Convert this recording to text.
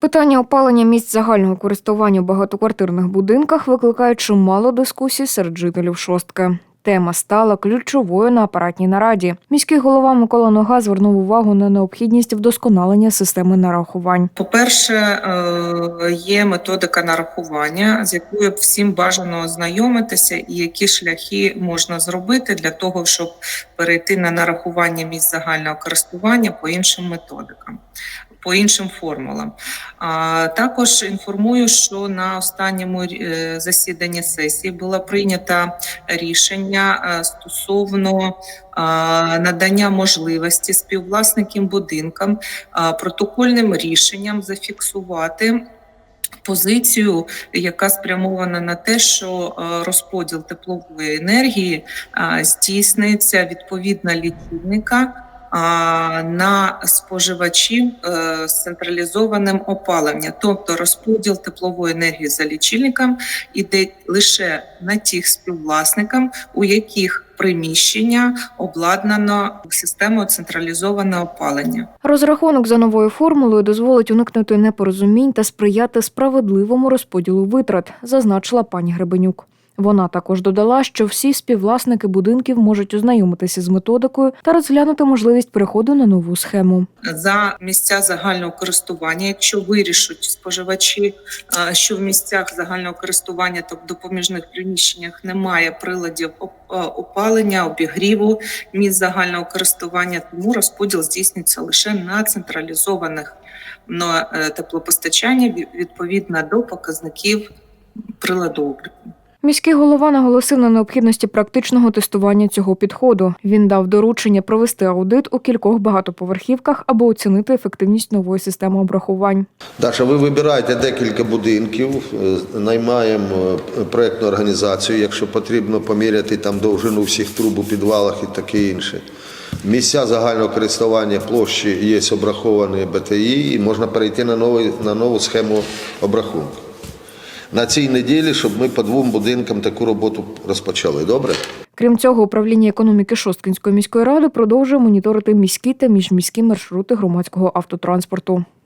Питання опалення місць загального користування у багатоквартирних будинках викликає чимало дискусій серед жителів шостки. Тема стала ключовою на апаратній нараді. Міський голова Микола Нога звернув увагу на необхідність вдосконалення системи нарахувань. По-перше, е, є методика нарахування, з якою всім бажано ознайомитися, і які шляхи можна зробити для того, щоб перейти на нарахування місць загального користування по іншим методикам. По іншим формулам. А, також інформую, що на останньому е, засіданні сесії було прийнято рішення е, стосовно надання можливості співвласникам будинкам протокольним рішенням зафіксувати. Позицію, яка спрямована на те, що е, розподіл теплової енергії здійснюється відповідно лічильника на споживачів е, з централізованим опаленням, тобто розподіл теплової енергії за лічильником іде лише на тих співвласникам, у яких приміщення обладнано системою централізованого опалення. Розрахунок за новою формулою дозволить уникнути непорозумінь та сприяти справедливому розподілу витрат, зазначила пані Гребенюк. Вона також додала, що всі співвласники будинків можуть ознайомитися з методикою та розглянути можливість переходу на нову схему. за місця загального користування, якщо вирішать споживачі, е, що в місцях загального користування, тобто допоміжних приміщеннях немає приладів е, опалення, обігріву місць загального користування, тому розподіл здійснюється лише на централізованих на е, теплопостачання відповідно до показників приладу обліку. Міський голова наголосив на необхідності практичного тестування цього підходу. Він дав доручення провести аудит у кількох багатоповерхівках, аби оцінити ефективність нової системи обрахувань. Даша, ви вибираєте декілька будинків, е, наймаємо е, проєктну організацію, якщо потрібно поміряти там довжину всіх труб у підвалах і таке інше. Місця загального користування площі є обраховані БТІ і можна перейти на, новий, на нову схему обрахунку. На цій неділі, щоб ми по двом будинкам таку роботу розпочали. Добре? Крім цього, управління економіки Шосткинської міської ради продовжує моніторити міські та міжміські маршрути громадського автотранспорту.